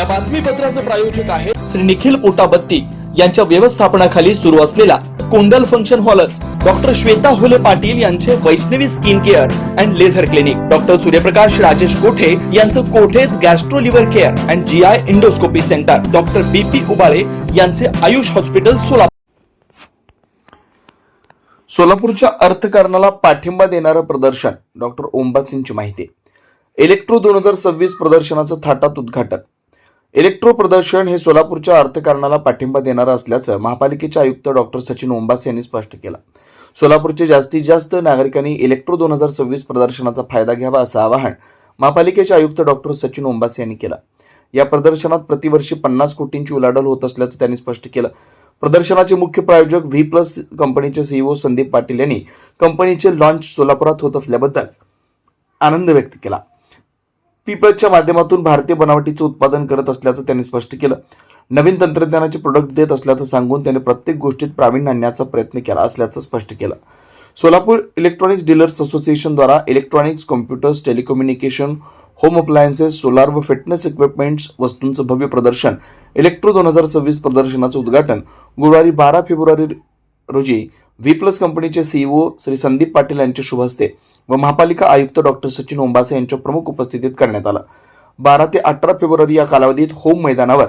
या बातमीपत्राचे प्रायोजक आहे श्री निखिल पोटाबत्ती यांच्या व्यवस्थापनाखाली सुरू असलेला कोंडल फंक्शन हॉलच. डॉक्टर श्वेता हुले पाटील यांचे Vaishnavi skin care and laser clinic. Doctor Suryaprakash Rajesh Kothe यांचं कोठेज gastro liver care and G I endoscopy centre. Doctor B P Ubale यांचे आयुष हॉस्पिटल सोलापूर. सोलापूरच्या अर्थकारणाला पाठिंबा देणारं प्रदर्शन. डॉक्टर ओंबासिंची माहिती. इलेक्ट्रो दोन हजार सव्वीस प्रदर्शनाचं थाटात उद्घाटन. इलेक्ट्रो प्रदर्शन हे सोलापूरच्या अर्थकारणाला पाठिंबा देणारं असल्याचं महापालिकेचे आयुक्त डॉक्टर सचिन ओंबासे यांनी स्पष्ट केलं. सोलापूरचे जास्तीत जास्त नागरिकांनी इलेक्ट्रो दोन हजार सव्वीस प्रदर्शनाचा फायदा घ्यावा असं आवाहन महापालिकेचे आयुक्त डॉक्टर सचिन ओंबास यांनी केलं. या प्रदर्शनात प्रतिवर्षी पन्नास कोटींची उलाढाल होत असल्याचं त्यांनी स्पष्ट केलं. प्रदर्शनाचे मुख्य प्रायोजक व्ही प्लस कंपनीचे सीईओ संदीप पाटील यांनी कंपनीचे लॉन्च सोलापुरात होत असल्याबद्दल आनंद व्यक्त केला. पीपल्सच्या माध्यमातून भारतीय बनावटीचं उत्पादन करत असल्याचं त्यांनी स्पष्ट केलं. नवीन तंत्रज्ञानाचे प्रोडक्ट देत असल्याचं सांगून त्यांनी प्रत्येक गोष्टीत प्रावीण्य आणण्याचा प्रयत्न केला असल्याचं स्पष्ट केलं. Solapur electronics dealers असोसिएशनद्वारा electronics computers telecommunication home appliances solar व फिटनेस इक्विपमेंट्स वस्तूंचं भव्य प्रदर्शन इलेक्ट्रो दोन हजार सव्वीस प्रदर्शनाचं उद्घाटन गुरुवारी बारा फेब्रुवारी रोजी व्ही प्लस कंपनीचे सीईओ श्री संदीप पाटील यांच्या शुभ हस्ते व महापालिका आयुक्त डॉक्टर सचिन ओंबासे यांच्या प्रमुख उपस्थितीत करण्यात आलं. बारा ते अठरा फेब्रुवारी या कालावधीत होम मैदानावर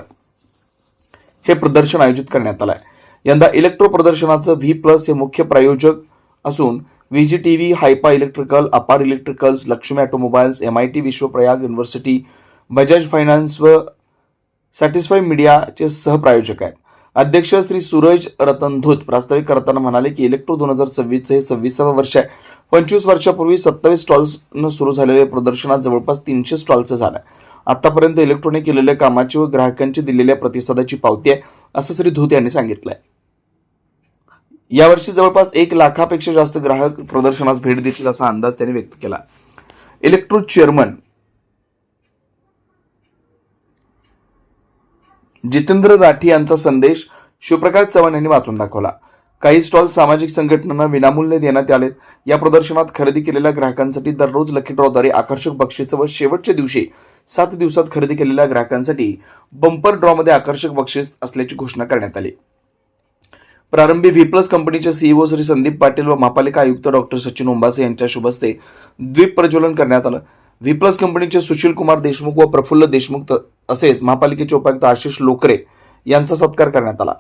हे प्रदर्शन आयोजित करण्यात आलं आहे यंदा इलेक्ट्रो प्रदर्शनाचं व्ही प्लस हे मुख्य प्रायोजक असून V G T V हायपा electrical Apar electricals Lakshmi automobiles M I T Vishwaprayag university Bajaj finance व सॅटिस्फाय मीडियाचे सहप्रायोजक आहेत. अध्यक्ष श्री सूरज रतन धूत प्रास्ताविक करताना म्हणाले की इलेक्ट्रो दोन हजार सव्वीसचं हे सव्वीसावं वर्ष आहे. पंचवीस वर्षापूर्वी सत्तावीस स्टॉल्सनं सुरू झालेल्या प्रदर्शनात जवळपास तीनशे स्टॉल्सचं झालं. आतापर्यंत इलेक्ट्रॉनिक केलेल्या कामाची व ग्राहकांची दिलेल्या प्रतिसादाची पावती आहे असं श्री धूत यांनी सांगितलंय. यावर्षी जवळपास एक लाखापेक्षा जास्त ग्राहक प्रदर्शनास भेट देतील असा अंदाज त्यांनी व्यक्त केला. इलेक्ट्रो चेअरमन जितेंद्र राठी यांचा संदेश शिवप्रकाश चव्हाण यांनी वाचून दाखवला. काही स्टॉल सामाजिक संघटनांना विनामूल्य देण्यात आलेत या प्रदर्शनात खरेदी केलेल्या ग्राहकांसाठी दररोज लकी ड्रॉद्वारे आकर्षक बक्षिसं व शेवटच्या दिवशी सात दिवसात खरेदी केलेल्या ग्राहकांसाठी बंपर ड्रॉमध्ये आकर्षक बक्षीस असल्याची घोषणा करण्यात आली. प्रारंभी व्ही प्लस कंपनीचे सीईओ श्री संदीप पाटील व महापालिका आयुक्त डॉक्टर सचिन ओंबासे यांच्या शुभ हस्ते द्वीप प्रज्वलन करण्यात आलं. व्ही प्लस कंपनीचे सुशील कुमार देशमुख व प्रफुल्ल देशमुख त- तसेच महापालिकेचे उपायुक्त आशिष लोकरे यांचा सत्कार करण्यात आला.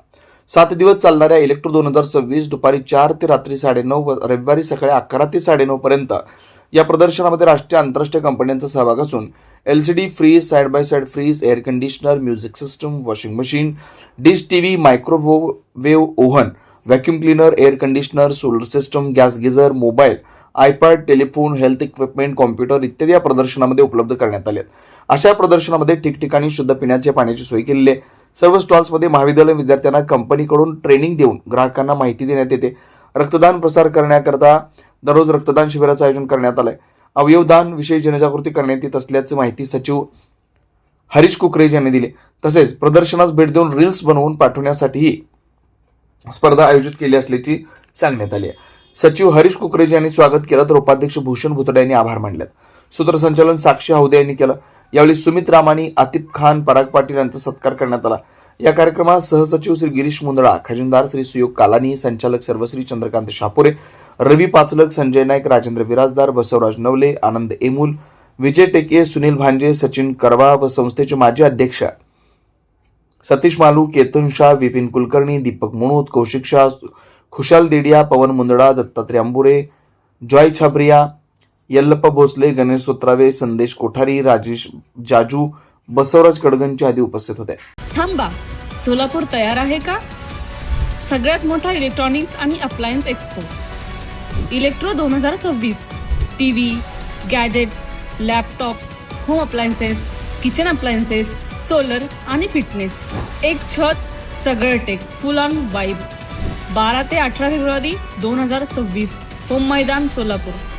सात दिवस चालणाऱ्या इलेक्ट्रो दोन हजार सव्वीस दुपारी चार ते रात्री साडेनऊ व रविवारी सकाळी अकरा ते साडेनऊ पर्यंत या प्रदर्शनामध्ये राष्ट्रीय आंतरराष्ट्रीय कंपन्यांचा सहभाग असून L C D fridge side by side fridge air conditioner music system washing machine dish T V microwave oven vacuum cleaner air conditioner solar system gas geyser mobile iPad telephone health equipment computer इत्यादी या प्रदर्शनामध्ये उपलब्ध करण्यात आले आहेत. अशा प्रदर्शनामध्ये ठिकठिकाणी शुद्ध पिण्याच्या पाण्याची सोय केलेली आहे. सर्व स्टॉल्समध्ये महाविद्यालय विद्यार्थ्यांना कंपनीकडून ट्रेनिंग देऊन ग्राहकांना माहिती देण्यात येते. रक्तदान प्रसार करण्याकरता दररोज रक्तदान शिबिराचं आयोजन करण्यात आलं आहे अवयवदान विषयी जनजागृती करण्यात येत असल्याची माहिती सचिव हरीश कुकरेज यांनी दिली. तसेच प्रदर्शनास भेट देऊन रील्स बनवून पाठवण्यासाठीही स्पर्धा आयोजित केली असल्याची सांगण्यात आली आहे. सचिव हरीश कुकरेजी यांनी स्वागत केलं तर उपाध्यक्ष भूषण भुतडे यांनी आभार मानले सूत्रसंचालन साक्षी हौदे यांनी केलं. यावेळी सुमित रामानी आतिफ खान पराग पाटील यांचा सत्कार करण्यात आला. या कार्यक्रमात सहसचिव श्री गिरीश मुंदळा खजिनदार श्री सुयोग कालानी संचालक सर्वश्री चंद्रकांत शापुरे रवी पाचलक संजय नाईक राजेंद्र बिराजदार बसवराज नवले आनंद एमूल विजय टेके सुनील भांजे सचिन करवा व संस्थेचे माजी अध्यक्ष सतीश मालू केतन शाह विपिन कुलकर्णी दीपक मुणूत कौशिक शाह खुशाल देडिया पवन मुंदडा दत्तात्रय अंबुरे जॉय छाबरिया यल्लप्पा भोसले गणेश सोत्रावे संदेश कोठारी राजेश जाजू बसवराज कडगंचे आदी उपस्थित होते. थांबा. सोलापूर तयार आहे का? सगळ्यात मोठा इलेक्ट्रॉनिक्स आणि अप्लायन्स एक्सपो इलेक्ट्रो दोन हजार सव्वीस. T V gadgets laptops home appliances kitchen appliances solar आणि फिटनेस एक छत सगळं टेक फुल ऑन वाईब बारा ते अठरा फेब्रुवारी दोन हजार सव्वीस. होम मैदान सोलापूर.